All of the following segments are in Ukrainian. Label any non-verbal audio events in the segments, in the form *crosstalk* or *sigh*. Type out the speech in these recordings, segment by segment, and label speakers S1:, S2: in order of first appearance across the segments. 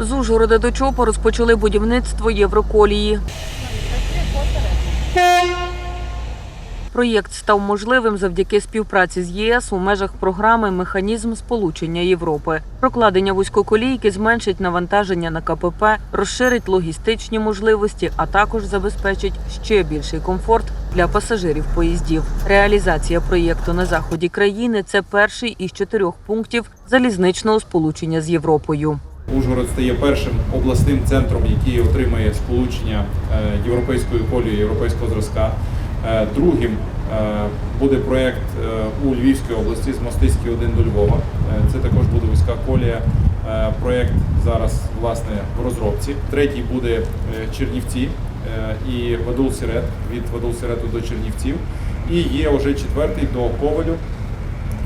S1: З Ужгорода до Чопа розпочали будівництво Євроколії. Проєкт став можливим завдяки співпраці з ЄС у межах програми Механізм сполучення Європи. Прокладення вузькоколійки зменшить навантаження на КПП, розширить логістичні можливості, а також забезпечить ще більший комфорт для пасажирів поїздів. Реалізація проєкту на заході країни це перший із чотирьох пунктів залізничного сполучення з Європою.
S2: Ужгород стає першим обласним центром, який отримає сполучення е, європейською колією європейського зразка. Е, Другим е, буде проєкт у Львівській області з Мостиський 1 до Львова. Це також буде вузька колія. Проєкт зараз власне в розробці. Третій буде Чернівці і Вадул Сірет від Вадул Сірету до Чернівців. І є вже четвертий до Ковалю.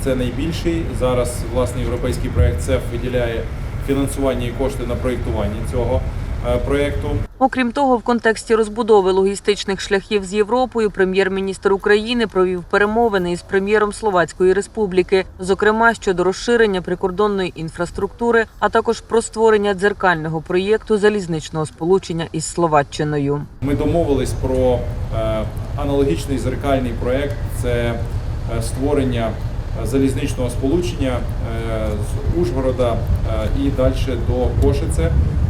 S2: Це найбільший. Зараз власне європейський проєкт ЦЕФ виділяє фінансування і кошти на проєктування цього е, проєкту.
S1: Окрім того, в контексті розбудови логістичних шляхів з Європою прем'єр-міністр України провів перемовини із прем'єром Словацької Республіки, зокрема щодо розширення прикордонної інфраструктури, а також про створення дзеркального проєкту залізничного сполучення із Словаччиною.
S2: Ми домовились про е, аналогічний зеркальний проєкт. Це е, створення залізничного сполучення е, з Ужгорода е, і далі до Кошице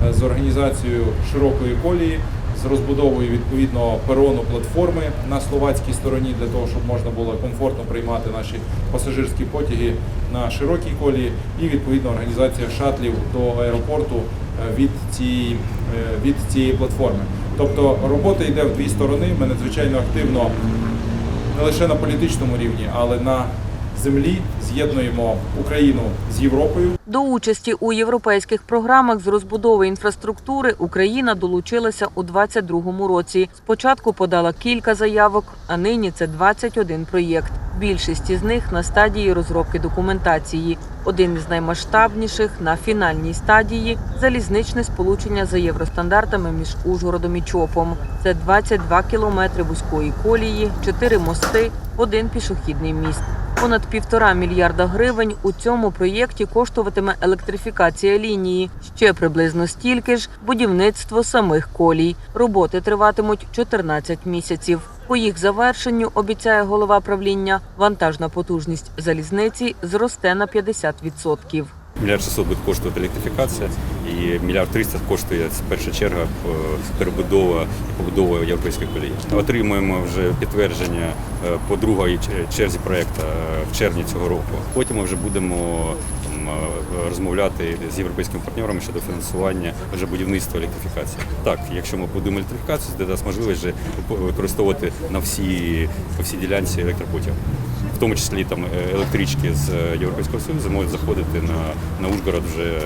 S2: е, з організацією широкої колії. З розбудовою відповідного перону платформи на словацькій стороні для того, щоб можна було комфортно приймати наші пасажирські потяги на широкій колії, і відповідно організація шатлів до аеропорту від цієї, від цієї платформи. Тобто робота йде в дві сторони. Ми надзвичайно активно не лише на політичному рівні, але на землі з'єднуємо Україну з Європою.
S1: До участі у європейських програмах з розбудови інфраструктури Україна долучилася у 2022 році. Спочатку подала кілька заявок, а нині це 21 проєкт. Більшість із них на стадії розробки документації. Один із наймасштабніших на фінальній стадії залізничне сполучення за євростандартами між Ужгородом і Чопом. Це 22 кілометри вузької колії, 4 мости, один пішохідний міст. Понад півтора мільярда гривень у цьому проєкті коштуватиме електрифікація лінії. Ще приблизно стільки ж будівництво самих колій. Роботи триватимуть 14 місяців. По їх завершенню обіцяє голова правління, вантажна потужність залізниці зросте на 50%.
S3: Мільярд 600 буде коштувати електрифікація і мільярд 300 коштує перша черга е, перебудова і побудова європейської колії. Отримуємо вже підтвердження е, по другій черзі проекту е, в червні цього року. Потім ми вже будемо розмовляти з європейськими партнерами щодо фінансування вже будівництва електрифікації. Так, якщо ми будемо електрифікацію, це дасть можливість вже використовувати на всі по всій ділянці електропотяг. Тому числі там е, електрички з е, Європейського Союзу можуть заходити на, на Ужгород вже е,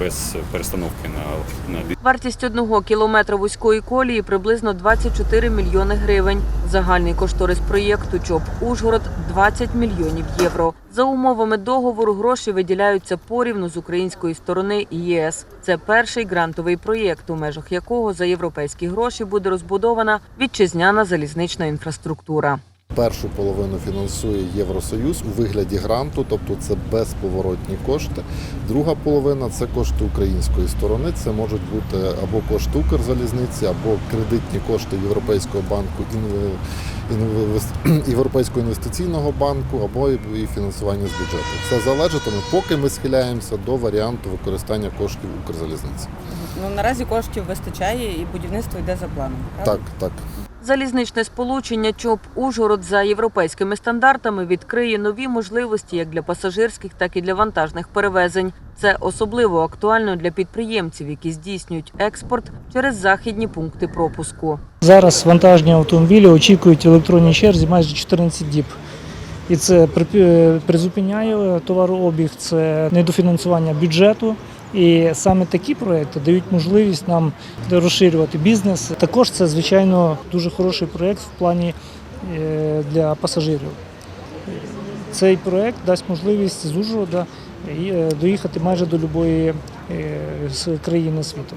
S3: без перестановки на, на
S1: Вартість одного кілометра вузької колії приблизно 24 мільйони гривень. Загальний кошторис проєкту ЧОП Ужгород 20 мільйонів євро. За умовами договору гроші виділяються порівну з української сторони ЄС. Це перший грантовий проєкт, у межах якого за європейські гроші буде розбудована вітчизняна залізнична інфраструктура.
S4: Першу половину фінансує Євросоюз у вигляді гранту, тобто це безповоротні кошти. Друга половина це кошти української сторони. Це можуть бути або кошти Укрзалізниці, або кредитні кошти Європейського банку *clears throat* Європейського інвестиційного банку, або і фінансування з бюджету. Це залежатиме, поки ми схиляємося до варіанту використання коштів Укрзалізниці.
S5: Ну наразі коштів вистачає і будівництво йде за планом. правда?
S4: Так, так.
S1: Залізничне сполучення ЧОП Ужгород за європейськими стандартами відкриє нові можливості як для пасажирських, так і для вантажних перевезень. Це особливо актуально для підприємців, які здійснюють експорт через західні пункти пропуску.
S6: Зараз вантажні автомобілі очікують в електронній черзі майже 14 діб. І це призупиняє товарообіг, це недофінансування бюджету. І саме такі проекти дають можливість нам розширювати бізнес. Також це, звичайно, дуже хороший проект в плані е, для пасажирів. Цей проект дасть можливість з Ужгорода е, доїхати майже до будь-якої країни світу.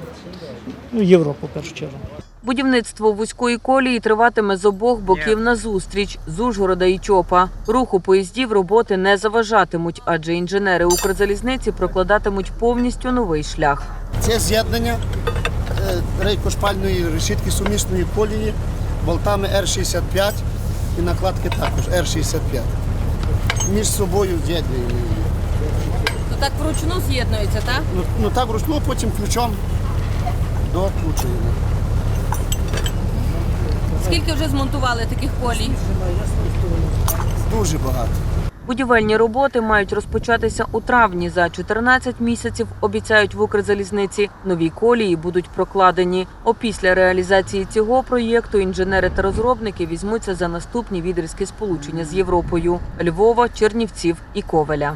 S6: Ну, Європу, в першу чергу.
S1: Будівництво вузької колії триватиме з обох боків назустріч з Ужгорода і Чопа. Руху поїздів роботи не заважатимуть, адже інженери Укрзалізниці прокладатимуть повністю новий шлях.
S7: Це з'єднання е, рейкошпальної решітки сумісної колії болтами Р-65 і накладки також Р-65. Між собою з'єднуємо її.
S5: То так вручну з'єднується, так?
S7: Ну, ну так вручну, потім ключом докручуємо.
S5: Скільки вже змонтували таких колій?
S7: Дуже багато.
S1: Будівельні роботи мають розпочатися у травні. За 14 місяців обіцяють в Укрзалізниці. Нові колії будуть прокладені. Опісля реалізації цього проєкту інженери та розробники візьмуться за наступні відрізки сполучення з Європою Львова, Чернівців і Ковеля.